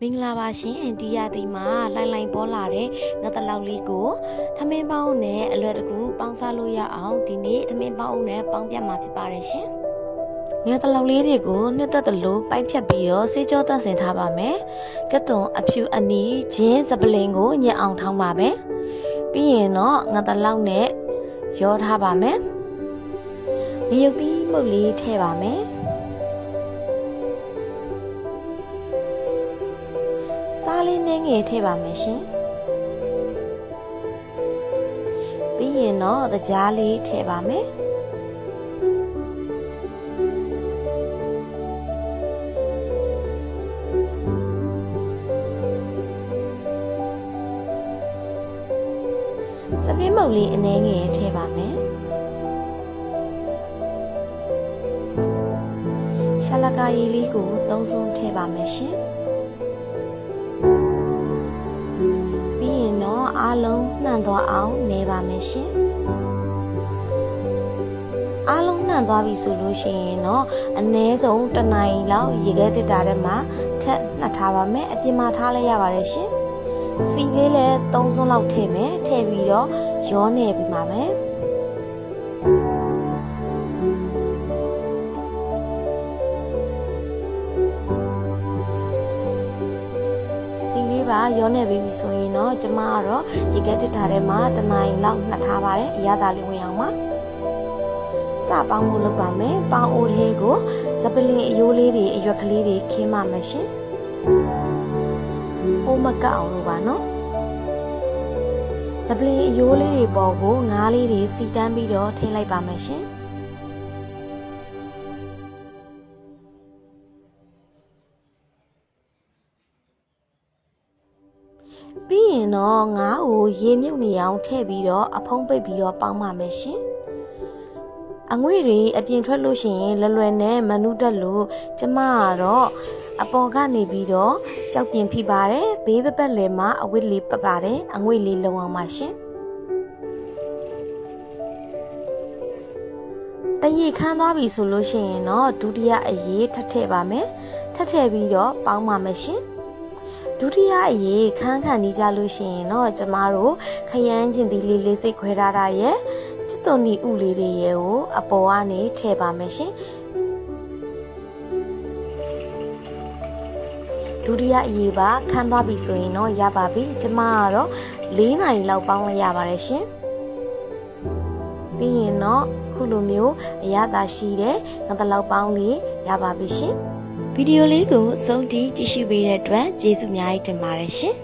မင်္ဂလာပါရှင်ဒီရသည်မှာလှိုင်လှိုင်ပေါ်လာတဲ့ငါတလောက်လေးကိုထမင်းပေါင်းနဲ့အလွယ်တကူပေါင်းစားလို့ရအောင်ဒီနေ့ထမင်းပေါင်းနဲ့ပေါင်းပြမှာဖြစ်ပါတယ်ရှင်ငါတလောက်လေးတွေကိုနှစ်သက်သလိုပိုက်ဖြတ်ပြီးတော့စေးကြောသန့်စင်ထားပါမယ်ကျက်သွန်အဖြူအနီးချင်းစပလင်ကိုညက်အောင်ထောင်းပါမယ်ပြီးရင်တော့ငါတလောက်နဲ့ရောထားပါမယ်မယုတ်သီးမုတ်လေးထည့်ပါမယ် စားလေးနည်းငယ်ထည့်ပါမယ်ရှင်ပြီးရင်တော့တကြားလေးထည့်ပါမယ်စပင်းမုတ်လေးအနည်းငယ်ထည့်ပါမယ်ရှာလကာရည်လေးကိုသုံးစွန်းထည့်ပါမယ်ရှင် အားလုံးနှံ့သွားအောင်နေပါမယ်ရှင်အားလုံးနှံ့သွားပြီဆိုလို့ရှိရင်တော့အနည်းဆုံးတစ်နိုင်လောက်ရေခဲတစ်တာထဲမှာထက်နှက်ထားပါမယ်အပြင်မှာထားလိုက်ရပါတယ်ရှင်စီလေးလည်း3စွန်းလောက်ထည့်မယ်ထည့်ပြီးတော့ရောနေပြီးပါမယ် လေးပါရောနေပြီးပြီဆိုရင်တော့ကျမကတော့ရေခဲတစ်တာထဲမှာတစ်နိုင်လောက်နှက်ထားပါတယ်အရသာလေးဝင်အောင်ပါစပေါင်းဖို့လုပ်ပါမယ်ပေါင်းအိုးလေးကိုဇပလင်အယိုးလေးတွေအရွက်ကလေးတွေခင်းပါမယ်ရှင်အိုးမကအောင်လို့ပါနော်ဇပလင်အယိုးလေးတွေပေါ်ကိုငါးလေးတွေစီတန်းပြီးတော့ထည့်လိုက်ပါမယ်ရှင် ပြီးရင်တော့ငါးကိုရေမြုပ်နေအောင်ထည့်ပြီးတော့အဖုံးပိတ်ပြီးတော့ပေါင်းပါမယ်ရှင်အငွေ့တွေအပြင်ထွက်လို့ရှိရင်လွယ်လွယ်နဲ့မနုတက်လို့ကျမကတော့အပေါ်ကနေပြီးတော့ကြောက်ပြင်ဖိပါတယ်ဘေးပပတ်လယ်မှာအဝတ်လေးပတ်ပါတယ်အငွေ့လေးလုံအောင်ပါရှင်တရေခမ်းသွားပြီဆိုလို့ရှိရင်တော့ဒုတိယအရေးထပ်ထည့်ပါမယ်ထပ်ထည့်ပြီးတော့ပေါင်းပါမယ်ရှင် ဒုတိယအရေးခန်းခံနေကြလို့ရှိရင်တော့ကျမတို့ခရမ်းချင်းဒီလေးလေးစိတ်ခွဲထားတာရဲ့ချစ်သွန်နီဥလေးတွေရဲ့ကိုအပေါ်ကနေထည့်ပါမယ်ရှင်ဒုတိယအရေးပါခန်းသွားပြီဆိုရင်တော့ရပါပြီကျမကတော့၄နိုင်လောက်ပေါင်းလိုက်ရပါတယ်ရှင်ပြီးရင်တော့ခုလိုမျိုးအရသာရှိတဲ့ငါတလောက်ပေါင်းလေးရပါပြီရှင် ဗီဒီယိုလေးကိုအဆုံးထိကြည့်ရှုပေးတဲ့အတွက်ကျေးဇူးအများကြီးတင်ပါတယ်ရှင်